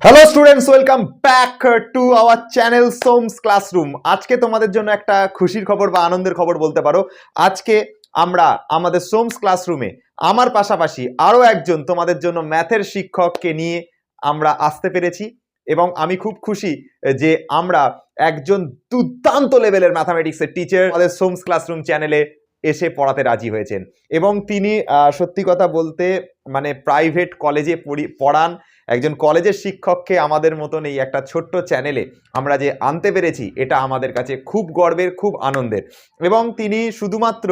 Hello students welcome back to our channel Som's classroom আজকে তোমাদের জন্য একটা খুশির খবর বা আনন্দের খবর বলতে পারো। আজকে আমরা আমাদের সোমস ক্লাসরুমে আমার পাশাপাশি আরও একজন তোমাদের জন্য ম্যাথের শিক্ষককে নিয়ে আমরা আসতে পেরেছি এবং আমি খুব খুশি যে আমরা একজন দুর্দান্ত লেভেলের ম্যাথামেটিক্সের টিচার আমাদের সোমস ক্লাসরুম চ্যানেলে এসে পড়াতে রাজি হয়েছেন। এবং তিনি সত্যি কথা বলতে মানে প্রাইভেট কলেজে পড়ি- পড়ান একজন কলেজের শিক্ষককে আমাদের মতন এই একটা ছোট্ট চ্যানেলে আমরা যে আনতে পেরেছি, এটা আমাদের কাছে খুব গর্বের, খুব আনন্দের। এবং তিনি শুধুমাত্র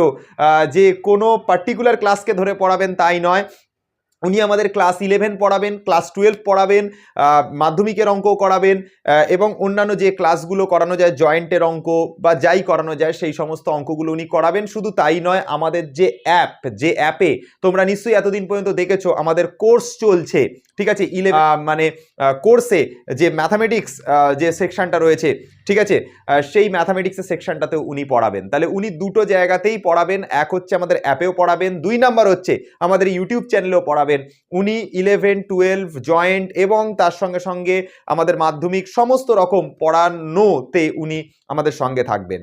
যে কোনো পার্টিকুলার ক্লাসকে ধরে পড়াবেন তাই নয় উনি আমাদের ক্লাস ইলেভেন পড়াবেন ক্লাস টুয়েলভ পড়াবেন মাধ্যমিকের অঙ্ক করাবেন এবং অন্যান্য যে ক্লাসগুলো করানো যায়, জয়েন্টের অঙ্ক বা যাই করানো যায়, সেই সমস্ত অঙ্কগুলো উনি করাবেন। শুধু তাই নয়, আমাদের যে অ্যাপ যে অ্যাপে তোমরা নিশ্চয়ই এতদিন পর্যন্ত দেখেছ, আমাদের কোর্স চলছে, ঠিক আছে? ইলে মানে কোর্সে যে ম্যাথামেটিক্স যে সেকশনটা রয়েছে, ঠিক আছে? সেই ম্যাথামেটিক্সের সেকশনটাতেও উনি পড়াবেন। তাহলে উনি দুটো জায়গাতেই পড়াবেন, এক হচ্ছে আমাদের অ্যাপেও পড়াবেন, দুই নাম্বার হচ্ছে আমাদের ইউটিউব চ্যানেলেও পড়াবেন। উনি ইলেভেন টুয়েলভ জয়েন্ট এবং তার সঙ্গে সঙ্গে আমাদের মাধ্যমিক সমস্ত রকম পড়ানোতে উনি আমাদের সঙ্গে থাকবেন।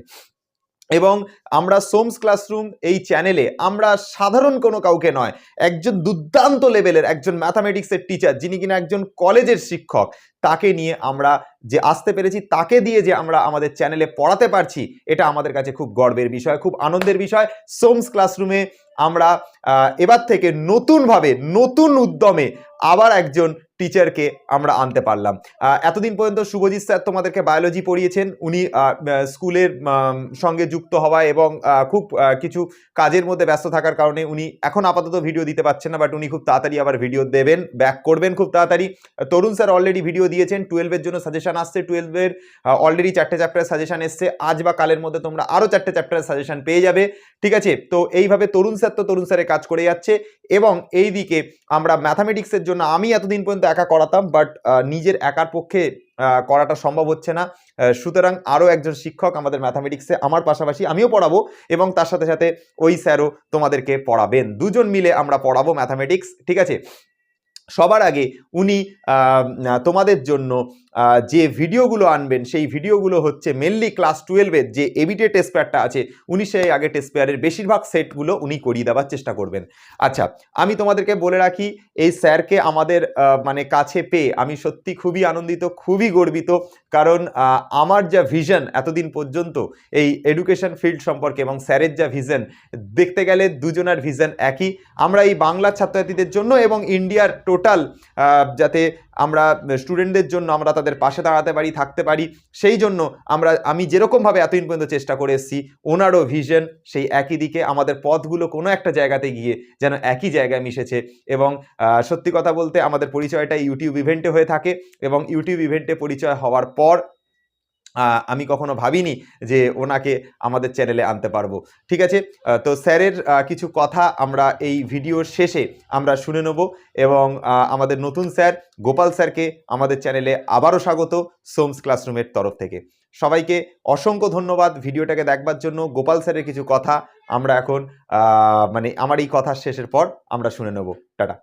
এবং আমরা সোমস ক্লাসরুম এই চ্যানেলে, আমরা সাধারণ কোনো কাউকে নয়, একজন দুর্দান্ত লেভেলের একজন ম্যাথামেটিক্সের টিচার যিনি কিনা একজন কলেজের শিক্ষক, তাকে নিয়ে আমরা যে আসতে পেরেছি, তাকে দিয়ে যে আমরা আমাদের চ্যানেলে পড়াতে পারছি, এটা আমাদের কাছে খুব গর্বের বিষয়, খুব আনন্দের বিষয়। সোমস ক্লাসরুমে আমরা এবার থেকে নতুনভাবে, নতুন উদ্যমে আবার একজন টিচারকে আমরা আনতে পারলাম। এতদিন পর্যন্ত শুভজিৎ স্যার তোমাদেরকে বায়োলজি পড়িয়েছেন। উনি স্কুলের সঙ্গে যুক্ত হওয়া এবং খুব কিছু কাজের মধ্যে ব্যস্ত থাকার কারণে উনি এখন আপাতত ভিডিও দিতে পারছেন না বাট উনি খুব তাড়াতাড়ি আবার ভিডিও দেবেন ব্যাক করবেন খুব তাড়াতাড়ি। তরুণ স্যার অলরেডি ভিডিও দিয়েছেন টুয়েলভের জন্য সাজেশান আসছে টুয়েলভের অলরেডি চারটে চ্যাপ্টারের সাজেশান এসছে। আজ বা কালের মধ্যে তোমরা আরও চারটে চ্যাপ্টারের সাজেশান পেয়ে যাবে। ঠিক আছে? তো এইভাবে তরুণ স্যার তো তরুণ স্যারের কাজ করে যাচ্ছে এবং এই দিকে আমরা ম্যাথামেটিক্সের জন্য আমি এতদিন পর্যন্ত একা করাতাম বাট নিজের একার পক্ষে করাটা সম্ভব হচ্ছে না। সুতরাং আরও একজন শিক্ষক আমাদের ম্যাথামেটিক্সে, আমার পাশাপাশি আমিও পড়াবো এবং তার সাথে সাথে ওই স্যারও তোমাদেরকে পড়াবেন। দুজন মিলে আমরা পড়াবো ম্যাথামেটিক্স, ঠিক আছে? সবার আগে উনি তোমাদের জন্য যে ভিডিওগুলো আনবেন, সেই ভিডিওগুলো হচ্ছে মেনলি ক্লাস টুয়েলভের যে এবিটে টেস্ট পেয়ারটা আছে উনি সেই আগে টেস্ট পেয়ারের বেশিরভাগ সেটগুলো উনি করিয়ে দেওয়ার চেষ্টা করবেন। আচ্ছা আমি তোমাদেরকে বলে রাখি, এই স্যারকে আমাদের মানে কাছে পেয়ে আমি সত্যি খুবই আনন্দিত, খুবই গর্বিত, কারণ আমার যা ভিশন এতদিন পর্যন্ত এই এডুকেশন ফিল্ড সম্পর্কে এবং স্যারের যা ভিশন দেখতে গেলে দুজনের ভিশন একই। আমরা এই বাংলা ছাত্রছাত্রীদের জন্য এবং ইন্ডিয়ার টোটাল যাতে আমরা স্টুডেন্টদের জন্য আমরা তাদের পাশে দাঁড়াতে পারি, থাকতে পারি। সেই জন্য আমরা, আমি যেরকমভাবে এতদিন পর্যন্ত চেষ্টা করে এসেছি, ওনারও ভিশন সেই একই দিকে, আমাদের পথগুলো কোনো একটা জায়গাতে গিয়ে যেন একই জায়গায় মিশেছে এবং সত্যি কথা বলতে আমাদের পরিচয়টা ইউটিউব ইভেন্টে হয়ে থাকে এবং ইউটিউব ইভেন্টে পরিচয় হওয়ার পর আমি কখনো ভাবিনি যে ওনাকে আমাদের চ্যানেলে আনতে পারব। ঠিক আছে? তো স্যারের কিছু কথা আমরা এই ভিডিওর শেষে আমরা শুনে নেব এবং আমাদের নতুন স্যার গোপাল স্যারকে আমাদের চ্যানেলে আবারও স্বাগত সোমস ক্লাসরুমের তরফ থেকে। সবাইকে অসংখ্য ধন্যবাদ ভিডিওটাকে দেখবার জন্য। গোপাল স্যারের কিছু কথা আমরা এখন মানে আমার এই কথা শেষের পর আমরা শুনে নেব। টাটা।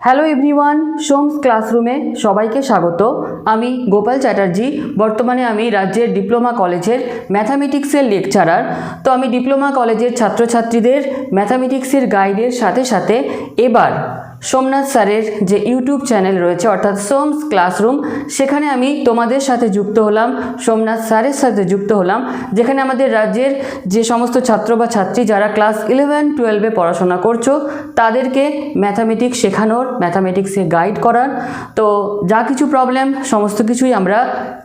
হ্যালো এভরিওয়ান সোমস ক্লাসরুমে সবাইকে স্বাগত। আমি গোপাল চ্যাটার্জি, বর্তমানে আমি রাজ্যের ডিপ্লোমা কলেজের ম্যাথামেটিক্সের লেকচারার তো আমি ডিপ্লোমা কলেজের ছাত্রছাত্রীদের ম্যাথামেটিক্সের গাইডের সাথে সাথে এবার সোমনাথ স্যারের যে ইউটিউব চ্যানেল রয়েছে, অর্থাৎ সোমস ক্লাসরুম, সেখানে আমি তোমাদের সাথে যুক্ত হলাম, সোমনাথ স্যারের সাথে যুক্ত হলাম, যেখানে আমাদের রাজ্যের যে সমস্ত ছাত্র বা ছাত্রী যারা ক্লাস ইলেভেন টুয়েলভে পড়াশোনা করছ, তাদেরকে ম্যাথামেটিক্স শেখানোর ম্যাথামেটিক্সে গাইড করার। তো যা কিছু প্রবলেম সমস্ত কিছুই আমরা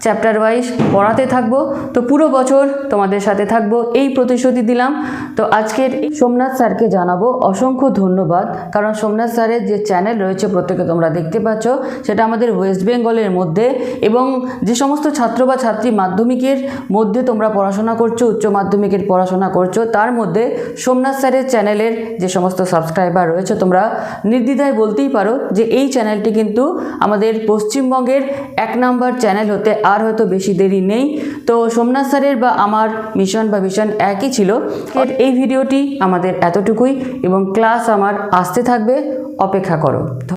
চ্যাপ্টার ওয়াইজ পড়াতে থাকব। তো পুরো বছর তোমাদের সাথে থাকব, এই প্রতিশ্রুতি দিলাম। তো আজকের সোমনাথ স্যারকে জানাব অসংখ্য ধন্যবাদ, কারণ সোমনাথ স্যারের যে চ্যানেল রয়েছে প্রত্যেকে তোমরা দেখতে পাচ্ছ, সেটা আমাদের ওয়েস্ট বেঙ্গলের মধ্যে এবং যে সমস্ত ছাত্র বা ছাত্রী মাধ্যমিকের মধ্যে তোমরা পড়াশোনা করছ, উচ্চ মাধ্যমিকের পড়াশোনা করছ, তার মধ্যে সোমনাথ স্যারের চ্যানেলের যে সমস্ত সাবস্ক্রাইবার রয়েছে, তোমরা নির্দ্বিধায় বলতেই পারো যে এই চ্যানেলটি কিন্তু আমাদের পশ্চিমবঙ্গের এক নাম্বার চ্যানেল হতে আর হয়তো বেশি দেরি নেই। তো সোমনাথ স্যারের বা আমার মিশন বা ভিশন একই ছিল। এই ভিডিওটি আমাদের এতটুকুই এবং ক্লাস আমার আসতে থাকবে। অপেক্ষা করো।